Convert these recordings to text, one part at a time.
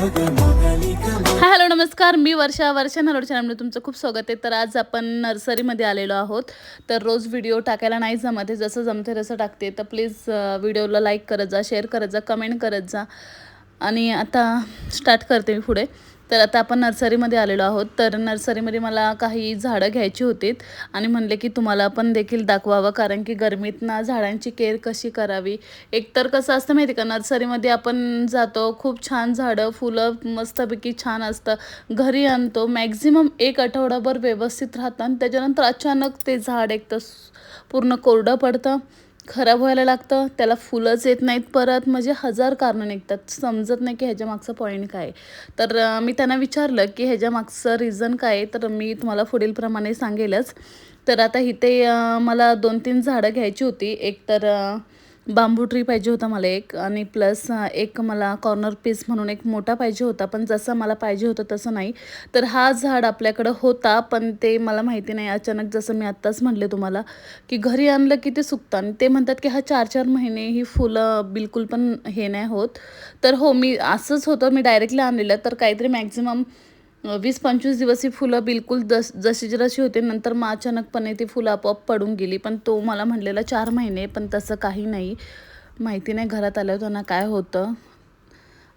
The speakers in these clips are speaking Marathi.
हाय हॅलो नमस्कार. मी वर्षा वर्षा नरोड चॅनलमध्ये तुमचं खूप स्वागत आहे. तर आज आपण नर्सरीमध्ये आलेलो आहोत. तर रोज व्हिडिओ टाकायला नाही जमत आहे. जसं जमते तसं टाकते. तर प्लीज व्हिडिओला लाईक करत जा शेअर करत जा कमेंट करत जा. आणि आता स्टार्ट करते मी पुढे. तर आता आपण नर्सरीमध्ये आलेलो आहोत. तर नर्सरीमध्ये मला काही झाडं घ्यायची होती आणि म्हणले की तुम्हाला पण देखील दाखवावं कारण की गरमीत ना झाडांची केअर कशी करावी? एकतर कसं असतं माहिती का? नर्सरीमध्ये आपण जातो खूप छान झाडं फुलं मस्तपैकी छान असतं. घरी आणतो मॅक्झिमम एक आठवडाभर व्यवस्थित राहतं आणि त्याच्यानंतर अचानक ते झाड एक तर पूर्ण कोरडं पडतं. खराब व्हायला लागतं त्याला फुलंच येत नाहीत परत म्हणजे हजार कारणं निघतात. समजत नाही की ह्याच्या मागचं पॉईंट काय आहे. तर मी त्यांना विचारलं की ह्याच्या मागचं रिझन काय तर मी तुम्हाला पुढीलप्रमाणे सांगेलच. तर आता इथे मला दोन तीन झाडं घ्यायची होती. एक तर बांबू ट्री पाहिजे होता मला एक. आणि प्लस एक मला कॉर्नर पीस म्हणून एक मोठा पाहिजे होता. पण जसं मला पाहिजे होतं तसं नाही. तर हा झाड आपल्याकडं होता पण ते मला माहिती नाही. अचानक जसं मी आत्ताच म्हटले तुम्हाला की घरी आणलं की ते सुकतं. आणि ते म्हणतात की हा चार चार महिने ही फुलं बिलकुल पण हे नाही होत. तर हो मी असंच होतं. मी डायरेक्टली आणलेलं. तर काहीतरी मॅक्झिमम वीस पंचवीस दिवस ही फुलं बिलकुल जस जशी जशी होते नंतर मग अचानकपणे ती फुलं आपोआप पडून गेली. पण तो मला म्हणलेला चार महिने पण तसं काही नाही. माहिती नाही घरात आलं त्यांना काय होतं.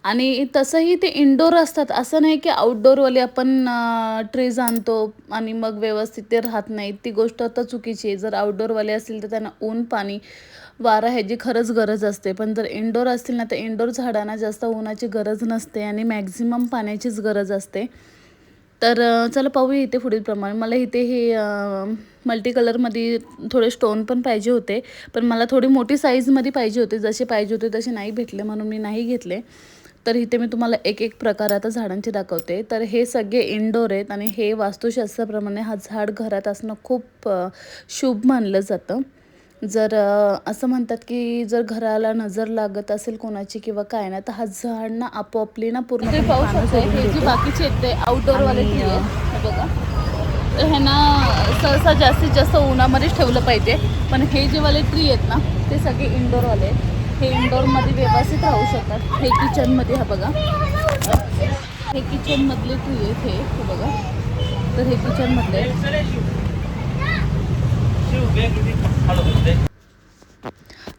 आणि तसंही ते इनडोर असतात. असं नाही की आउटडोअरवाले आपण ट्रीज आणतो आणि मग व्यवस्थित ते राहत नाहीत. ती गोष्ट आता चुकीची आहे. जर आउटडोअरवाले असतील तर त्यांना ऊन पाणी वारा ह्याची खरंच गरज असते. पण जर इनडोअर असतील ना तर इंडोर झाडांना जास्त उन्हाची गरज नसते आणि मॅक्झिमम पाण्याचीच गरज असते. तर चला पाहूया इथे पुढील प्रमाणे. मला इथे हे मल्टी कलरमध्ये थोडे स्टोन पण पाहिजे होते पण मला थोडी मोठी साईजमध्ये पाहिजे होते. जसे पाहिजे होते तसे नाही भेटले म्हणून मी नाही घेतले. तर इथे मी तुम्हाला एक एक प्रकार आता झाडांचे दाखवते. तर हे सगळे इनडोर आहेत आणि हे वास्तुशास्त्राप्रमाणे हा झाड घरात असणं खूप शुभ मानलं जातं. जर असं म्हणतात की जर घराला नजर लागत असेल कोणाची किंवा काय ना तर हा झाड ना आपोआपली ना पूर्ण पाहू शकतो हे जे बाकीचे आहेत ते आउटडोअरवाले ट्री आहेत हे बघा. तर ह्यांना सहसा जास्तीत जास्त उन्हामध्येच ठेवलं पाहिजे पण हे जे वाले ट्री आहेत ना ते सगळे इंडोरवाले आहेत. हे इंडोरमध्ये व्यवस्थित राहू शकतात. हे किचनमध्ये हा बघा. हे किचनमधले ट्री आहेत हे हे बघा. तर हे किचनमधले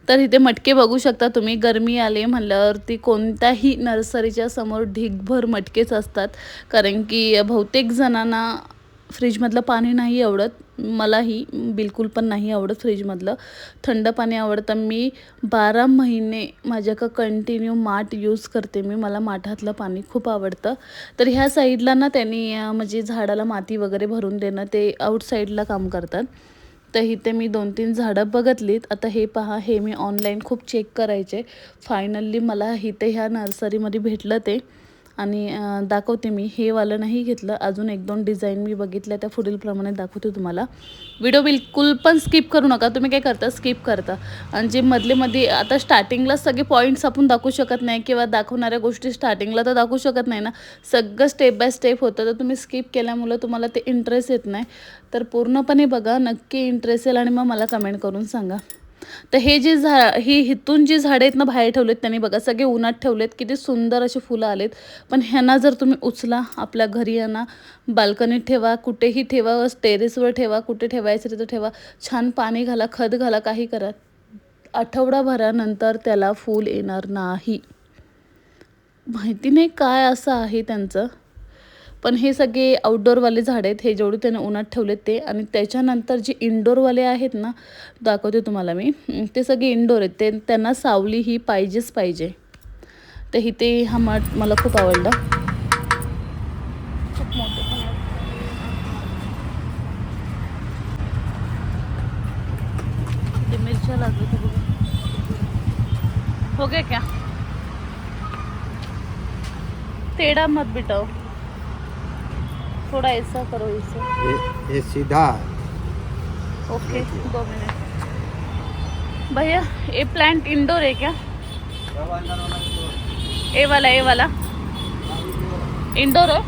तर इथे मटके बघू शकता तुम्ही. गरमी आले म्हणल्यावरती कोणत्याही नर्सरीच्या समोर ढीगभर मटकेच असतात. कारण की बहुतेक जणांना फ्रीजमधलं पाणी नाही आवडत. मलाही बिलकुल पण नाही आवडत फ्रीजमधलं. थंड पाणी आवडतं. मी बारा महिने माझ्याकडं कंटिन्यू माठ यूज करते मी. मला माठातलं पाणी खूप आवडतं. तर ह्या साईडला ना त्यांनी म्हणजे झाडाला माती वगैरे भरून देणं ते आउटसाईडला काम करतात. तर इथे मी दोन तीन झाडं बघितलीत. आता हे पहा हे मी ऑनलाईन खूप चेक करायचे. फायनली मला इथे ह्या नर्सरीमध्ये भेटलं ते. आणि दाखवते मी. हे वालं नाही घेतलं. अजून एक दोन डिझाईन मी बघितल्या त्या पुढीलप्रमाणे दाखवते तुम्हाला. व्हिडिओ बिलकुल पण स्किप करू नका. तुम्ही काय करता? स्किप करता. आणि जे मधले मध्ये आता स्टार्टिंगला सगळे पॉईंट्स आपण दाखवू शकत नाही किंवा दाखवणाऱ्या गोष्टी स्टार्टिंगला तर दाखवू शकत नाही ना. सगळं स्टेप बाय स्टेप होतं. तर तुम्ही स्किप केल्यामुळं तुम्हाला ते इंटरेस्ट येत नाही. तर पूर्णपणे बघा. नक्की इंटरेस्ट येईल आणि मग मला कमेंट करून सांगा. तर हे जे झा ही हिथून जी झाडं आहेत ना बाहेर ठेवलेत त्यांनी बघा सगळे उन्हात ठेवलेत किती सुंदर अशी फुलं आलेत. पण ह्यांना जर तुम्ही उचला आपल्या घरी यांना बाल्कनीत ठेवा कुठेही ठेवा टेरेसवर ठेवा कुठे ठेवायचं तिथं ठेवा छान पाणी घाला खत घाला काही करा. आठवडाभरानंतर त्याला फूल येणार नाही. माहिती नाही काय असं आहे त्यांचं. पण हे सगळे आउटडोअरवाले झाड आहेत हे जेवढे त्याने उन्हात ठेवलेत ते. आणि त्याच्यानंतर जे इंडोरवाले आहेत ना दाखवते तुम्हाला मी. ते सगळे इंडोर आहेत. ते त्यांना सावली ही पाहिजेच पाहिजे. तर इथे हा मठ मला खूप आवडला. खूप मोठं मिरच्या ते. हो गया क्या? टेढ़ा मत बिटाओ. थोड़ा ऐसा करो इसे। ये, ये सीधा। ओके दो मिनट। भैया ये प्लांट इंडोर है क्या? ए वाला ए वाला। इंडोर है।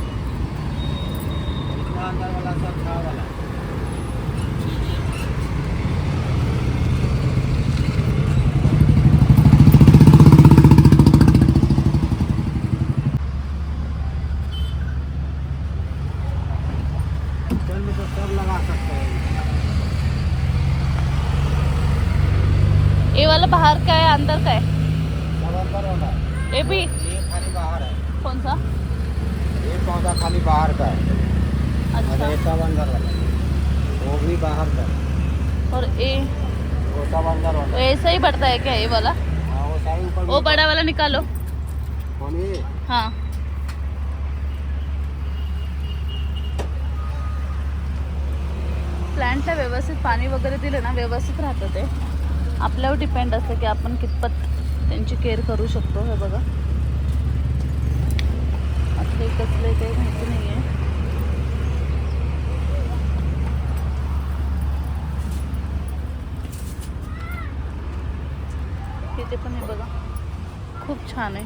बाहर का है अंदर का है ए ये भी खाली बाहर है कौन सा ये पौधा खाली बाहर का है अच्छा. ये सब अंदर वाला वो भी बाहर का और ये वो सब अंदर वाला ऐसा ही बढ़ता है क्या ये वाला? वो वो बड़ा वाला निकालो. कौन ये हां प्लॅन्टला व्यवस्थित पाणी वगैरे दिलं ना व्यवस्थित राहतं ते. आपल्यावर डिपेंड असतं की आपण कितपत त्यांची केअर करू शकतो हे बघा. आपले कसले ते माहिती नाही आहे इथे पण हे बघा खूप छान आहे.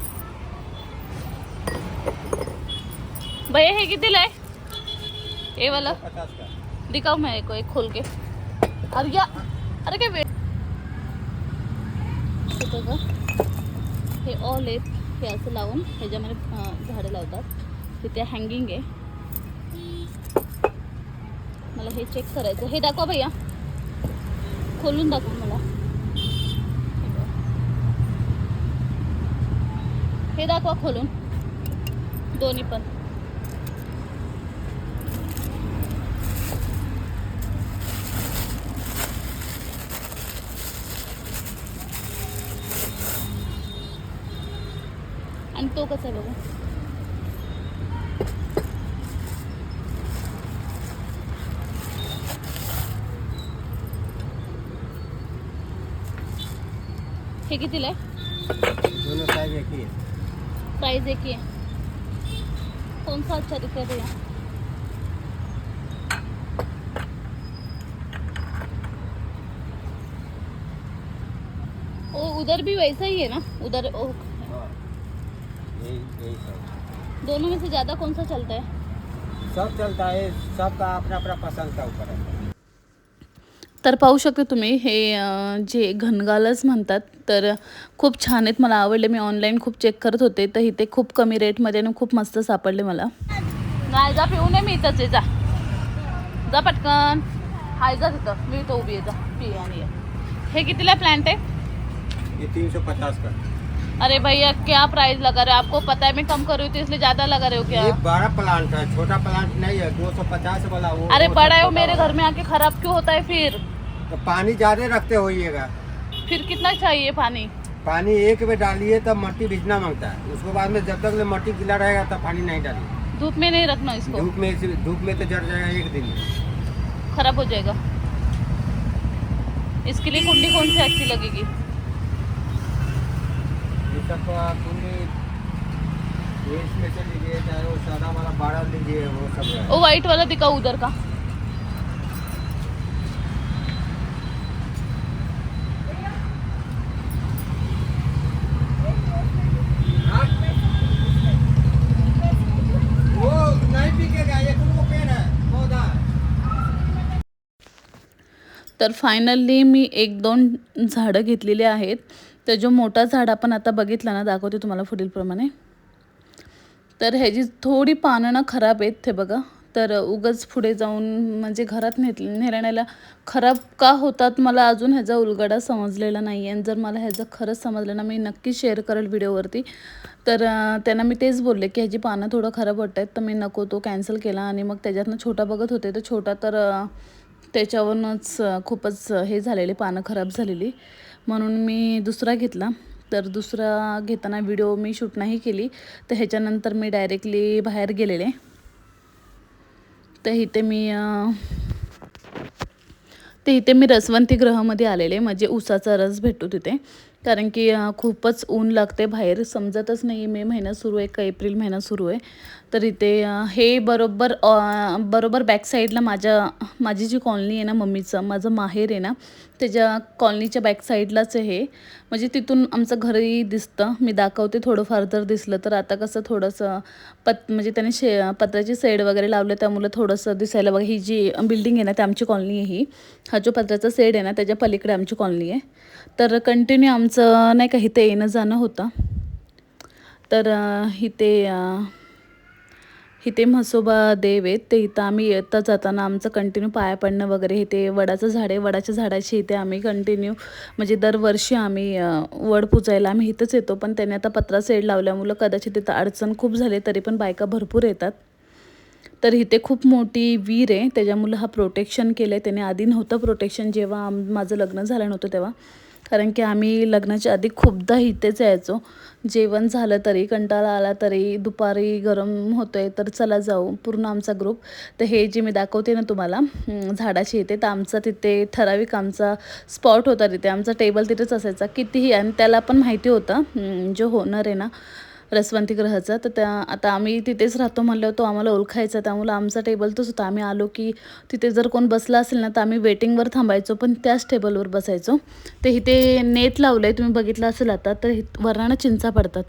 भैया हे कितीला आहे हे वाला. दिखाओ मैं को एक खोल के अरे या अरे काय वेळ बघा हे ऑल आहेत हे असं लावून ह्याच्यामध्ये झाडं लावतात. तिथे हँगिंग आहे. मला हे चेक करायचं. हे दाखवा भैया. खोलून दाखवा मला. हे दाखवा खोलून. दोन्ही पण. आणि तो कसा आहे बघा. हे कितीला आहे? एक प्राइस एक ही है कौन सा अच्छा दिख रहा है भैया ओ उधर भी वैसा ही है ना? उधर ओ। यही यही सब दोनों में से ज़्यादा कौन सा चलता है? सब चलता है सबका अपना अपना पसंद का ऊपर है। तर पाहू शकता तुम्ही हे जे घनगालच म्हणतात तर खूप छान आहेत मला आवडले. मी ऑनलाईन खूप चेक करत होते तर इथे खूप कमी रेटमध्ये आणि खूप मस्त सापडले मला. नाही जा पिऊ नये मी इथंच आहे जा. जा पटकन. हाय जा तिथं. मी इथं उभी आहे जा. पी आणि ये. हे कितीला प्लांट आहे? ये तीन सौ पचास का अरे भैया क्या प्राइस लगा रहे हो? आपको पता है मैं कम कर रही हूँ तो इसलिए ज़्यादा लगा रहे हो क्या? ये बड़ा प्लांट है छोटा प्लांट नहीं है दो सौ पचास वाला वो अरे बड़ा है वो मेरे घर में आके खराब क्यों होता है फिर? तो पानी ज़्यादा रखते होइएगा फिर कितना चाहिए पानी? पानी एक में डालिए तब मट्टी भिजना माँगता है। उसके बाद में जब तक मट्टी गीला रहेगा तब पानी नहीं डालिए। धूप में नहीं रखना इसको? धूप में धूप में तो जड़ जाएगा एक दिन में। खराब हो जाएगा। इसके लिए कुंडी कौन सी अच्छी लगेगी? ये सब तो आप ये इसमें लीजिए चाहे वो सादा वाला बाड़ा लीजिए वो सब वो व्हाइट वाला दिखाओ उधर का हाँ? वो नहीं बिकेगा ये तुमको पेड़ है पौधा है तर फायनली मी एक दोन झाडं घेतलेली आहेत. तर जो मोठा झाड आपण आता बघितला ना दाखवते तुम्हाला पुढीलप्रमाणे तर ह्याची थोडी पानं ना खराब आहेत ते बघा. तर उगच पुढे जाऊन म्हणजे घरात नेत नेण्याला खराब का होतात मला अजून ह्याचा उलगडा समजलेला नाही आहे आणि जर मला ह्याचं खरंच समजलं ना मी नक्की शेअर करेल व्हिडिओवरती. तर त्यांना मी तेच बोलले की ह्याची पानं थोडं खराब वाटत आहेत तर मी नको तो कॅन्सल केला. आणि मग त्याच्यातनं छोटा बघत होते तर छोटा तर त्याच्यावरूनच खूपच हे झालेले पानं खराब झालेली. म्हणून मी दुसरा घेतला. तर दुसरा घेताना व्हिडिओ मी शूट नाही केली. तर ह्याच्यानंतर मी डायरेक्टली बाहेर गेलेले. तर इथे मी ते इथे मी रसवंती ग्रहामध्ये आलेले. म्हणजे उसाचा रस भेटतो तिथे. कारण की खूपच ऊन लागते बाहेर. समजतच नाही मे महिना सुरू आहे का एप्रिल महिना सुरू आहे. तर इथे हे बरोबर बरोबर बॅक साईडला माझ्या माझी जी कॉलनी आहे ना मम्मीचं माझं माहेर आहे ना त्याच्या कॉलनीच्या बॅक साईडलाच आहे हे. म्हणजे तिथून आमचं घरही दिसतं. मी दाखवते थोडंफार जर दिसलं तर. आता कसं थोडंसं पत म्हणजे त्याने शे पत्राची सेड वगैरे लावलं त्यामुळे थोडंसं दिसायला बघा. ही जी बिल्डिंग आहे ना ती आमची कॉलनी आहे ही. हा जो पत्राचा सेड आहे ना त्याच्या पलीकडे आमची कॉलनी आहे. तर कंटिन्यू आमचं नाही का इथे येणं जाणं होतं. तर इथे इथे म्हसोबा देव आहेत. ते इथं आम्ही येता जाताना आमचं कंटिन्यू पाया पडणं वगैरे इथे वडाचं झाड आहे. वडाच्या झाडाची इथे आम्ही कंटिन्यू म्हणजे दरवर्षी आम्ही वड पुजायला आम्ही इथंच येतो. पण त्याने आता पत्रा सेड लावल्यामुळं कदाचित तिथं अडचण खूप झाली तरी पण बायका भरपूर येतात. तर इथे खूप मोठी विहीर आहे. त्याच्यामुळं हा प्रोटेक्शन केलं आहे त्याने आधी नव्हतं प्रोटेक्शन जेव्हा आम माझं लग्न झालं नव्हतं तेव्हा. कारण की आम्ही लग्नाच्या आधी खूपदा इथेच यायचो. जेवण झालं तरी कंटाळा आला तरी दुपारी गरम होतो आहे तर चला जाऊ पूर्ण आमचा ग्रुप तर हे जे मी दाखवते ना तुम्हाला झाडाची इथे तर आमचा तिथे ठराविक आमचा स्पॉट होता तिथे. आमचा टेबल तिथेच असायचा. कितीही आणि त्याला पण माहिती होतं जो होणार आहे ना रसवंती ग्रहाचा. तर त्या आता आम्ही तिथेच राहतो म्हणल्यावर तो आम्हाला ओळखायचा. त्यामुळं आमचा टेबल तोच होता. आम्ही आलो की तिथे जर कोण बसला असेल ना तर आम्ही वेटिंगवर थांबायचो पण त्याच टेबलवर बसायचो. ते इथे नेट लावलं आहे तुम्ही बघितलं असेल आता तर हि- वरणानं चिंचा पडतात.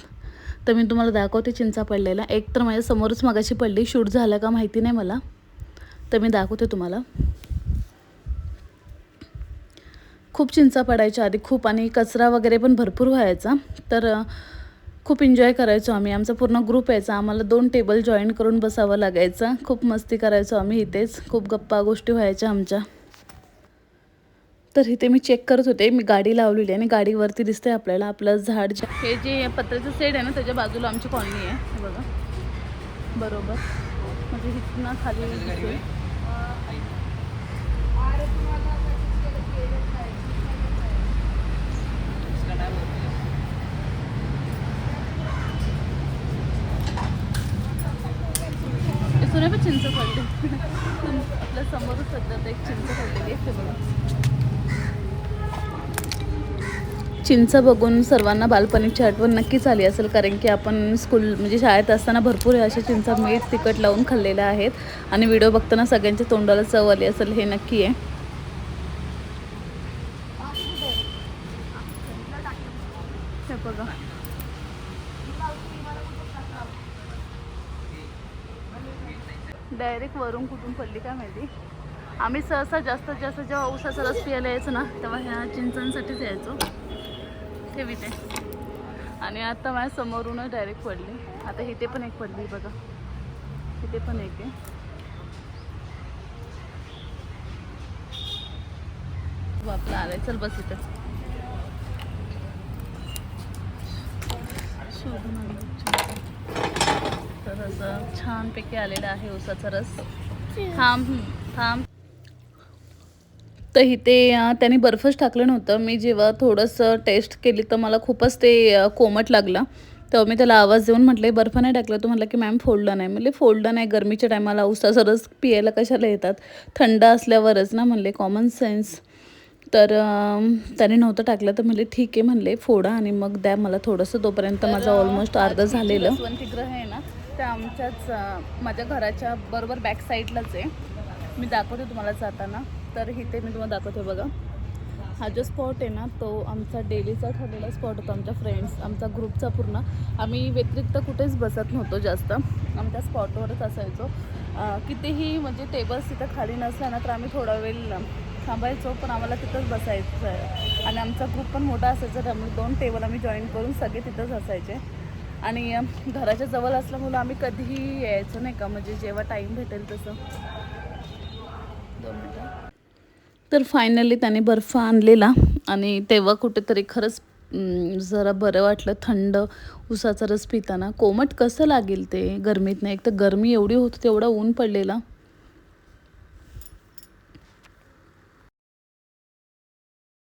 तर मी तुम्हाला दाखवते चिंचा पडलेला. एक तर माझ्या समोरच मगाशी पडली. शूट झालं का माहिती नाही मला. तर मी दाखवते तुम्हाला. खूप चिंचा पडायच्या आधी खूप आणि कचरा वगैरे पण भरपूर व्हायचा. तर खूप एन्जॉय करायचो आम्ही. आमचा पूर्ण ग्रुप यायचा. आम्हाला दोन टेबल जॉईन करून बसावं लागायचं. खूप मस्ती करायचो आम्ही इथेच. खूप गप्पा गोष्टी व्हायच्या आमच्या. तर इथे मी चेक करत होते. मी गाडी लावलेली आहे आणि गाडीवरती दिसते आपल्याला. आपलं झाड हे जे पत्र्याचं सेड आहे ना त्याच्या बाजूला आमची कॉलनी आहे. बघा. बरोबर. म्हणजे इथून खाली दिसते. पण चिंच पडली आपल्या समोरच सध्या एक चिंच पडलेली आहे बघा. चिंच बघून सर्वांना बालपणीची आठवण नक्कीच आली असेल कारण की आपण स्कूल म्हणजे शाळेत असताना भरपूर अशा चिंचा मीठ तिखट लावून खाल्लेल्या आहेत. आणि व्हिडिओ बघताना सगळ्यांच्या तोंडाला चव आली असेल हे नक्की आहे हे बघा डायरेक्ट वरून कुठून पडली काय माहिती? आम्ही सहसा जास्तीत जास्त जेव्हा ऊसाचा रस प्यायला यायचो ना तेव्हा ह्या चिंचांसाठीच यायचो. ठेवी ते. आणि आता माझ्या समोरूनच डायरेक्ट पडली. आता इथे पण एक पडली बघा. इथे पण एक आहे. हो, बापला आलाय. चल बस इथं. शोधून तर असं छानपैकी आलेला आहे ऊसाचा रस. थांब थांब. तर इथे त्यांनी बर्फच टाकलं नव्हतं. मी जेव्हा थोडंसं टेस्ट केली तर मला खूपच ते कोमट लागलं. तेव्हा मी त्याला आवाज देऊन म्हटले बर्फ नाही टाकलं. तो म्हटलं की मॅम फोडलं नाही. म्हणले फोडलं नाही. गरमीच्या टायमाला उसाचा रस पियायला कशाला येतात? थंड असल्यावरच ना? म्हणले कॉमन सेन्स तर त्याने नव्हतं टाकलं. तर म्हणले ठीक आहे. म्हणले फोडा आणि मग द्या. मला थोडंसं तोपर्यंत माझं ऑलमोस्ट अर्ध झालेलं. आहे ना? त्या आमच्याच माझ्या घराच्या बरोबर बॅक साईडलाच आहे. मी दाखवते तुम्हाला जाताना. तर इथे मी तुम्हाला दाखवते बघा. हा जो स्पॉट आहे ना तो आमचा डेलीचा ठरलेला स्पॉट होता आमच्या फ्रेंड्स आमचा ग्रुपचा पूर्ण. आम्ही व्यतिरिक्त कुठेच बसत नव्हतो जास्त. आमच्या स्पॉटवरच असायचो. कितीही म्हणजे टेबल्स तिथं खाली नसल्या ना तर आम्ही थोडा वेळ थांबायचो पण आम्हाला तिथंच बसायचं आहे. आणि आमचा ग्रुप पण मोठा असायचा त्यामुळे दोन टेबल आम्ही जॉईन करून सगळे तिथंच असायचे. आणि घराच्या जवळ असल्यामुळं आम्ही कधीही यायचो नाही का? म्हणजे जेव्हा टाईम भेटेल तसं. दोन मिनटं. तर फायनली त्याने बर्फ आणलेला आणि तेव्हा कुठेतरी खरंच जरा बरं वाटलं. थंड उसाचा रस पिताना. कोमट कसं लागेल ते? गरमीत नाही एक तर गरमी एवढी होती तेवढा ऊन पडलेला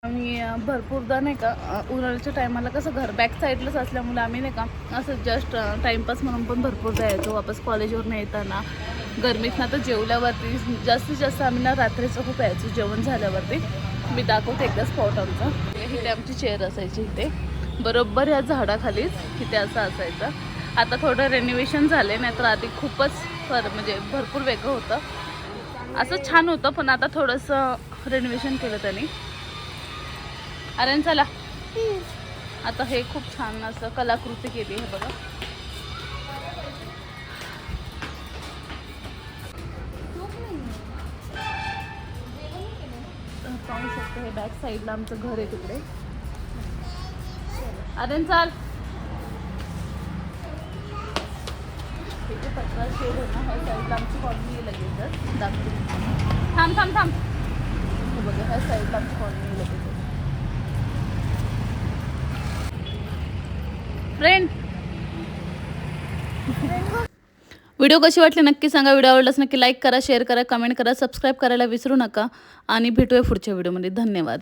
आम्ही अं, भरपूरदा नाही का उन्हाळ्याच्या टायमाला कसं घर बॅक साईडलाच असल्यामुळे आम्ही नाही का असं जस्ट टाईमपास म्हणून पण भरपूर जायचो. वापस कॉलेजवरून येताना. गरमीत ना तर जेवल्यावरती जास्तीत जास्त आम्ही ना रात्रीचं खूप यायचो जेवण झाल्यावरती. मी दाखवते एकदा स्पॉट आमचा. इथे आमची चेअर असायची इथे. बरोबर या झाडाखालीच इथे असं असायचं. आता थोडं रेनोव्हेशन झाले नाही तर आधी खूपच फर म्हणजे भरपूर वेगळं होतं. असं छान होतं पण आता थोडंसं रेनोव्हेशन केलं त्यांनी. अरे चला. आता हे खूप छान असं कलाकृती केली आहे बघा. पाहू शकतो हे बॅक साईडला आमचं घर आहे तिकडे. अरे चाल. पत्रा शेड आहे ना ह्या साईडला आमची कॉलनी आहे लगेचच. दाखवते. थांब थांब थांब. बघा ह्या साईडला आमची कॉलनी लगेच फ्रेंड व्हिडिओ कशी वाटली नक्की सांगा. व्हिडिओ आवडल्यास नक्की लाईक करा शेअर करा कमेंट करा सबस्क्राईब करायला विसरू नका. आणि भेटूया पुढच्या व्हिडिओमध्ये धन्यवाद.